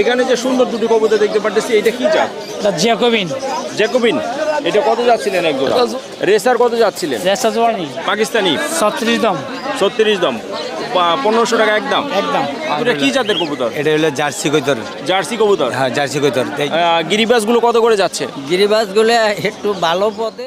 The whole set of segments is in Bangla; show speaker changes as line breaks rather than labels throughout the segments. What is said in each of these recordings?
এখানে যে সুন্দর দুটো কবুতর দেখতে পারতেছি এটা কি জাত?
জ্যাকোবিন।
জ্যাকোবিন? এটা কত যাচ্ছিলেন একজন রেসার কত যাচ্ছিলেন?
রেসা জোয়ানি।
পাকিস্তানি?
ছত্রিশ দাম।
ছত্রিশ দাম। পনেরোশো টাকা একদম
একদম।
এটা কি জাতের কবুতর?
এটা হলো জার্সি কৈতর
জার্সি কবুতর?
হ্যাঁ জার্সি কৈতর এই
গিরিবাসগুলো কত করে যাচ্ছে?
গিরিবাসগুলো একটু ভালো পথে।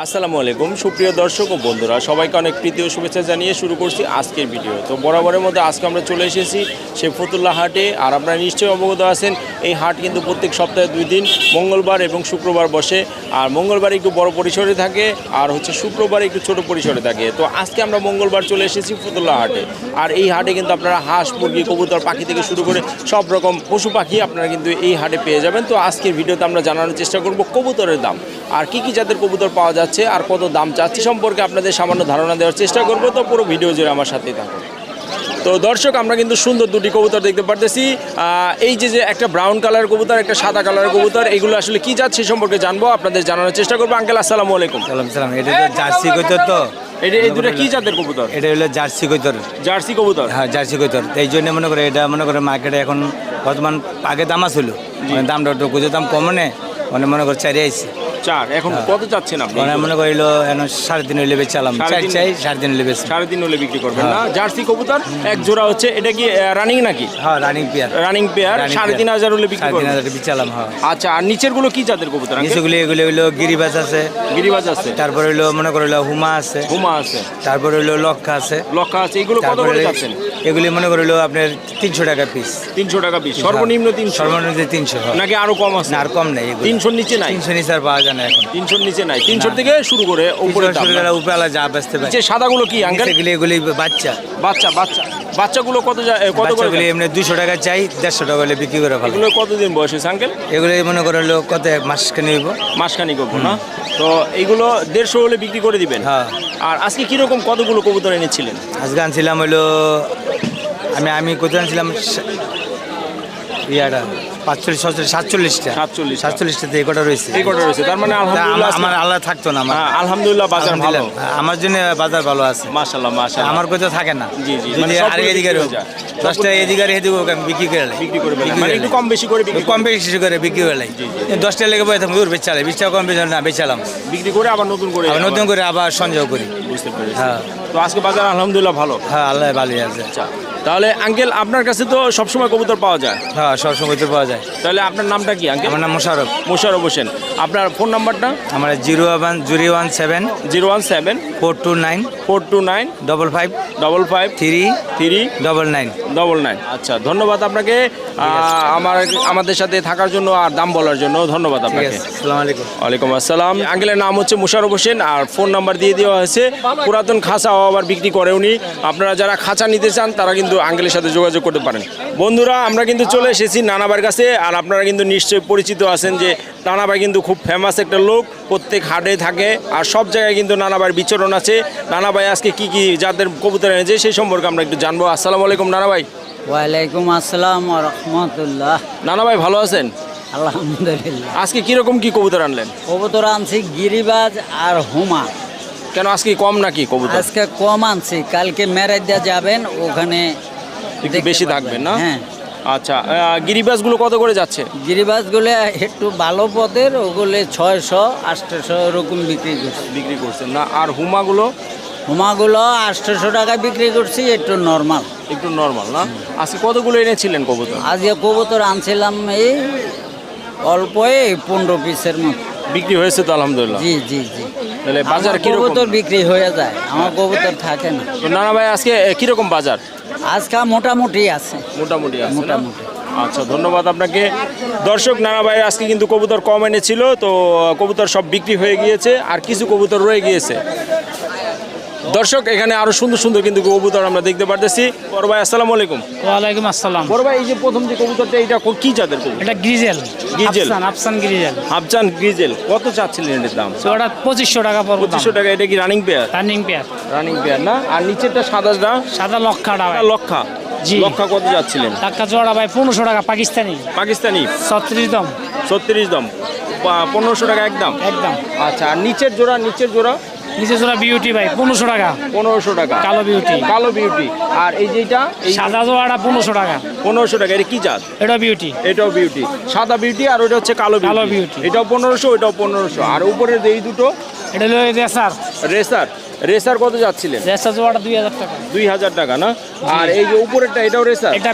আসসালামু আলাইকুম। সুপ্রিয় দর্শক ও বন্ধুরা, সবাইকে অনেক প্রীতি ও শুভেচ্ছা জানিয়ে শুরু করছি আজকের ভিডিও। তো বরাবরের মধ্যে আজকে আমরা চলে এসেছি সেই ফতুল্লা হাটে, আর আপনারা নিশ্চয়ই অবগত আছেন, এই হাট কিন্তু প্রত্যেক সপ্তাহে দুই দিন, মঙ্গলবার এবং শুক্রবার বসে। আর মঙ্গলবার একটু বড় পরিসরে থাকে, আর হচ্ছে শুক্রবার একটু ছোট পরিসরে থাকে। তো আজকে আমরা মঙ্গলবার চলে এসেছি ফতুল্লা হাটে। আর এই হাটে কিন্তু আপনারা হাঁস, মুরগি, কবুতর, পাখি থেকে শুরু করে সব রকম পশু পাখি আপনারা কিন্তু এই হাটে পেয়ে যাবেন। তো আজকের ভিডিওতে আমরা জানানোর চেষ্টা করব কবুতরের দাম। আর কি কি জাতের কবুতর পাওয়া যাচ্ছে আর কত দাম চাচ্ছে সম্পর্কে আপনাদের সামান্য ধারণা দেওয়ার চেষ্টা করব। তো পুরো ভিডিও জুড়ে আমার সাথেই থাকুন। তো দর্শক আমরা কিন্তু সুন্দর দুটি কবুতর দেখতে পারতেছি। এই যে যে একটা ব্রাউন কালার কবুতর একটা সাদা কালার কবুতর এগুলো আসলে কি জাত সেই সম্পর্কে জানব আপনাদের জানানোর চেষ্টা করব। আঙ্কেল আসসালামু আলাইকুম।
সালাম সালাম এটা তো জার্সি কৈতর তো।
এটা এই দুটো কি জাতের কবুতর?
এটা হলো জার্সি কৈতর
জার্সি কবুতর?
হ্যাঁ জার্সি কৈতর এই জন্য মনে করে এটা মনে করে মার্কেটে এখন বর্তমান আগে দাম ছিল মানে দামটা একটু দাম কমে মানে মনে করে চারি আইসি
চার এখন কত চাচ্ছেন আপনি?
মানে মনে করিল এখন সাড়ে তিন হইলে চার চাই সাড়ে তিন হইলে
সাড়ে তিন বিক্রি করবেন না? জার্সি কবুতর এক জোড়া হচ্ছে এটা কি রানিং নাকি?
হ্যাঁ রানিং পেয়ার
রানিং পেয়ার সাড়ে তিন হাজার হলে বিক্রি
সাড়ে তিন হাজার বেচালাম হ্যাঁ।
আচ্ছা আর নিচেরগুলো কি জাতের কবুতর? uncle?
নিচেগুলি এগুলি হইল গিরিবাস আছে।
গিরিবাজ আছে।
তারপর হইল মনে করিল হুমা আছে।
হুমা আছে।
তারপর হইল লক্ষা আছে।
লক্ষা আছে এগুলো কত করে
এগুলি মনে করিল আপনার তিনশো টাকা পিস
তিনশো টাকা পিস সর্বনিম্ন তিনশো?
সর্বনিম্ন তিনশো
নাকি আরও কম আছে?
আর কম নেই।
তিনশোর নিচে নাই?
তিনশো নিচে আর পাওয়া যায় এখন।
তিনশোর নিচে নাই। তিনশোর থেকে শুরু করে উপরে
তিনশো উপরে যা বেচতে পারে
যে সাদাগুলো কি আঙ্কেল?
এগুলি এগুলি বাচ্চা।
বাচ্চা বাচ্চা। বাচ্চাগুলো কত যা- এ, কত করে
বাচ্চাগুলি এমনি দুশো টাকা চাই দেড়শো টাকা হলে বিক্রি করে
এগুলো কতদিন বয়স হয়েছে আঙ্কেল?
এগুলি মনে করে হলো কত এক মাস কেন হইব
না? তো এইগুলো দেড়শো হলে বিক্রি করে দিবেন?
হ্যাঁ।
আর আজকে কীরকম কতগুলো কবুতর এনেছিলেন?
আজকে আনছিলাম হইল আমি আমি কোথায় আনছিলাম? সা- ইয়াটা পাঁচচল্লিশ ছচল্লিশ সাতচল্লিশটা।
সাতচল্লিশ
সাতচল্লিশটাতে এই কটা রয়েছে।
এই কটা রয়েছে তার মানে আলহামদুলিল্লাহ
আমার- আল্লাহ থাকতো না আমার।
হ্যাঁ, আলহামদুলিল্লাহ বাজার ভালো।
আমার জন্য বাজার ভালো আছে।
মাশাল্লাহ মাশাল্লাহ
আমার কোথাও থাকে না।
জি, জি, মানে
আর এদিকে দশটা এদিকে এদিকে আমি বিক্রি করে
বিক্রি করে মানে একটু কম বেশি করে বিক্রি
কম বেশি করে বিক্রি করে দশটা লেগে বয়ে থাকব বেচালে। বিশ টাকা কম বেশি না বেচালাম।
বিক্রি করে আবার নতুন করে
নতুন করে আবার সংযোগ করি।
বুঝতে পেরেছি।
হ্যাঁ।
তো আজকে বাজার আলহামদুলিল্লাহ ভালো।
হ্যাঁ আল্লাহ ভালোই আছে।
আচ্ছা তাহলে আঙ্কেল আপনার কাছে তো সবসময় কবুতর পাওয়া যায়।
হ্যাঁ সবসময় তো পাওয়া যায়।
তাহলে আপনার নামটা কি আঙ্কেল?
আমার নাম মোশারফ
মোশারফ হোসেন। আপনার ফোন নাম্বারটা?
আমার zero one zero one seven
zero one seven
four two nine
four two nine
double five
double five
three
three
double nine.
Double nine. আচ্ছা ধন্যবাদ আপনাকে। আমার আমাদের সাথে থাকার জন্য আর দাম বলার জন্য ধন্যবাদ আপনাকে।
আলাইকুম।
ওয়ালাইকুম আসসালাম। আঙ্কেলের নাম হচ্ছে মুশারফ হোসেন আর ফোন নাম্বার দিয়ে দেওয়া হয়েছে। পুরাতন খাঁচা আবার বিক্রি করে উনি। আপনারা যারা খাঁচা নিতে চান তারা কিন্তু আঙ্কেলের সাথে যোগাযোগ করতে পারেন। বন্ধুরা আমরা কিন্তু চলে এসেছি নানাবার কাছে আর আপনারা কিন্তু নিশ্চয়ই পরিচিত আছেন যে নানাবাই কিন্তু খুব ফেমাস একটা লোক প্রত্যেক হাটে থাকে আর সব জায়গায় কিন্তু নানাবার বিচরণ আছে। নানাবাই আজকে কি কি যাদের কবুতর এনেছে সেই সম্পর্কে আমরা একটু জানব। আসসালামু আলাইকুম নানাবাই
ওয়ালাইকুম আসসালাম রহমতুল্লাহ।
নানাবাই ভালো আছেন?
আলহামদুলিল্লাহ।
আজকে কীরকম কি কবুতর আনলেন?
কবুতর আনছি গিরিবাজ আর হুমা।
কেন আজকে কম নাকি কবুতর?
আজকে কম আনছি কালকে মেরাইদা যাবেন ওখানে
বেশি থাকবেন না?
হ্যাঁ।
আচ্ছা গিরিবাসগুলো কত করে যাচ্ছে?
গিরিবাসগুলো একটু ভালো পথের ওগুলো ছয়শো আটশোশো এরকম বিক্রি করছে।
বিক্রি করছেন না আর হুমাগুলো?
হুমাগুলো আটশোশো টাকা বিক্রি করছি একটু নর্মাল।
একটু নর্মাল না? আজকে কতগুলো এনেছিলেন কবুতর?
আজকে কবুতর আনছিলাম এই অল্প এই পনেরো পিসের মতো।
বিক্রি হয়েছে তো আলহামদুলিল্লাহ।
জি জি জি।
তাহলে বাজার
কবুতর বিক্রি হয়ে যায় আমার কবুতর থাকে না।
নানা ভাই আজকে কীরকম বাজার?
আজকে মোটামুটি আছে।
মোটামুটি আছে
মোটামুটি।
আচ্ছা ধন্যবাদ আপনাকে। দর্শক নানা ভাই আজকে কিন্তু কবুতর কম এনেছিল তো কবুতর সব বিক্রি হয়ে গিয়েছে আর কিছু কবুতর রয়ে গিয়েছে। দর্শক এখানে আরও সুন্দর সুন্দর কিন্তু কবুতর আমরা দেখতে পারতেছি। বড় ভাই আসসালামু আলাইকুম।
ওয়ালাইকুম আসসালাম।
বড় ভাই এই যে প্রথম যে কবুতরটা এটা কি জাতের কবুতর?
এটা গ্রিজেল।
গ্রিজেল।
আফসান আফসান গ্রিজেল।
হাফজান গ্রিজেল। কত চাচ্ছিলেন এটার দাম?
ওটা পঁচিশশো টাকা পড়বে
পঁচিশশো টাকা এটা কি running pair
running pair
running pair না? আর নিচেরটা সাদাটা
সাদা লক্ষাটা
লক্ষা।
জি।
লক্ষা কত যাচ্ছিলেন?
টাকা জোড়া ভাই পনেরোশো টাকা পাকিস্তানি।
পাকিস্তানি?
ছত্রিশ দাম।
ছত্রিশ দাম। পনেরোশো টাকা একদম।
একদম।
আচ্ছা আর নিচের জোড়া নিচের জোড়া?
নিচে জোড়া বিউটি ভাই পনেরোশো টাকা।
পনেরোশো টাকা।
কালো বিউটি
কালো বিউটি আর এই যেটা
সাদা জোড়াটা পনেরোশো টাকা।
পনেরোশো টাকা এটা কি জাত?
এটা বিউটি
এটাও বিউটি সাদা বিউটি আর ওটা হচ্ছে কালো
কালো
বিউটি। এটাও পনেরোশো ওটাও পনেরোশো। আর উপরের এই দুটো
এটা হলো রেসার।
রেসার। রেসার কত যাচ্ছিলেন?
রেসার জোড়াটা দুই হাজার টাকা।
দুই হাজার টাকা না? আর এই যে উপরেরটা এটাও রেসার?
এটা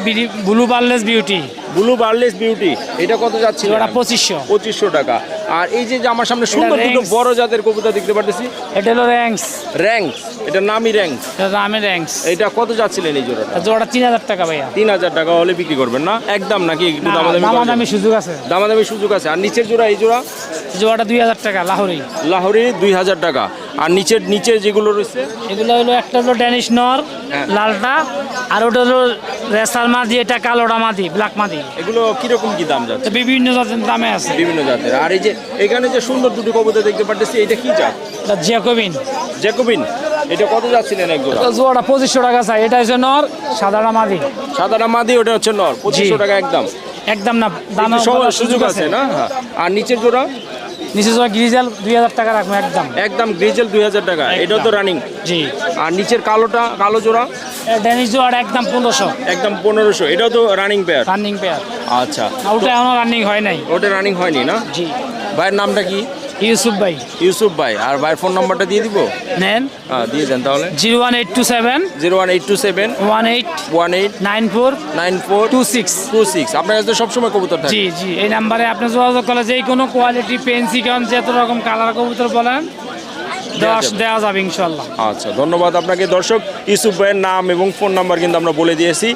ব্লু বার্লেস বিউটি
ব্লু বার্লেস বিউটি এটা কত যাচ্ছে
জোড়া পঁচিশশো।
পঁচিশশো টাকা। আর এই যে যে আমার সামনে সুন্দর দুটো বড় জাতের কবুতর দেখতে পারতেছি।
এটা হলো র্যাঙ্কস
র্যাঙ্কস এটা নামি র্যাঙ্কস
এটা নামি র্যাঙ্কস
এটা কত যাচ্ছিলেন এই জোড়াটা?
জোড়াটা তিন হাজার টাকা ভাইয়া।
তিন হাজার টাকা হলে বিক্রি করবেন না? একদম নাকি একটু দামাদামি
দামাদামি সুযোগ আছে।
দামাদামি সুযোগ আছে। আর নিচের জোড়া এই জোড়া?
জোড়াটা দুই হাজার টাকা লাহোরি
লাহোরি দুই হাজার টাকা। আর নিচের নিচে যেগুলো রয়েছে?
এগুলো হলো একটা হলো ড্যানিশ নর। লালটা আর ওটা হলো রেসার মাদি এটা কালোটা মাদি ব্ল্যাক মাদি।
এগুলো কীরকম কি দাম যাচ্ছে?
বিভিন্ন জাতের দামে আছে।
বিভিন্ন জাতের। আর এই যে এখানে যে সুন্দর দুটো কবুতর দেখতে পারতেছি এটা কি জাত?
এটা জ্যাকোবিন
জ্যাকোবিন এটা কত যাচ্ছিলেন এক জোড়া?
জোড়াটা পঁচিশশো টাকা চাই। এটা হচ্ছে নর সাদাটা মাদি।
সাদাটা মাদি ওটা হচ্ছে নর পঁচিশশো টাকা একদম।
একদম না দাম
সুযোগ আছে না? হ্যাঁ। আর নিচের জোড়া?
নিচে জোড়া গ্রিজেল দুই হাজার টাকা রাখব একদম।
একদম গ্রিজেল দুই হাজার টাকা এটা তো রানিং
জি।
আর নিচের কালোটা কালো জোড়া?
ড্যানিশ জোড়াটা একদম পনেরোশো।
একদম পনেরোশো এটাও তো রানিং পেয়ার
রানিং পেয়ার
আচ্ছা।
ওটা এখনও রানিং হয় নাই।
ওটা রানিং হয়নি না?
জি।
ভাইয়ের নামটা কি?
ইউসুফ ভাই।
ইউসুফ ভাই আর ভাইয়ের ফোন নাম্বারটা দিয়ে দিব?
নেন।
হ্যাঁ দিয়ে দেন তাহলে।
Zero one eight two seven.
Zero one eight two seven.
One eight
one eight
nine four.
Nine four.
Two six.
Two six আপনার কাছে সবসময় কবুতর থাকে।
জি জি। এই নাম্বারে আপনি যোগাযোগ করলে যে কোনো কোয়ালিটি পেন্সিকন যত রকম কালার কবুতর বলেন দশ। দেওয়া যাবে। ইনশাল্লাহ
আচ্ছা ধন্যবাদ আপনাকে। দর্শক ইউসুফ ভাইয়ের নাম এবং ফোন নাম্বার কিন্তু আমরা বলে দিয়েছি।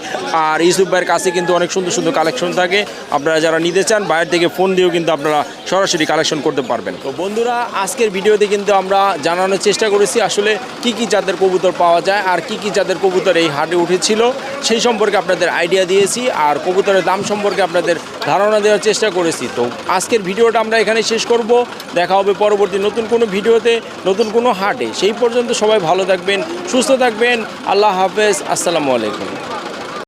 আর ইউসুফ ভাইয়ের কাছে কিন্তু অনেক সুন্দর সুন্দর কালেকশন থাকে। আপনারা যারা নিতে চান বাইরে থেকে ফোন দিয়েও কিন্তু আপনারা সরাসরি কালেকশন করতে পারবেন। তো বন্ধুরা আজকের ভিডিওতে কিন্তু আমরা জানানোর চেষ্টা করেছি আসলে কি কি জাতের কবুতর পাওয়া যায় আর কি কি জাতের কবুতর এই হাটে উঠেছিল। সেই সম্পর্কে আপনাদের আইডিয়া দিয়েছি আর কবুতরের দাম সম্পর্কে আপনাদের ধারণা দেওয়ার চেষ্টা করেছি। তো আজকের ভিডিওটা আমরা এখানে শেষ করব। দেখা হবে পরবর্তী নতুন কোনো ভিডিওতে। নতুন কোনো হাটে সেই পর্যন্ত সবাই ভালো থাকবেন সুস্থ থাকবেন। আল্লাহ হাফেজ। আসসালামু আলাইকুম।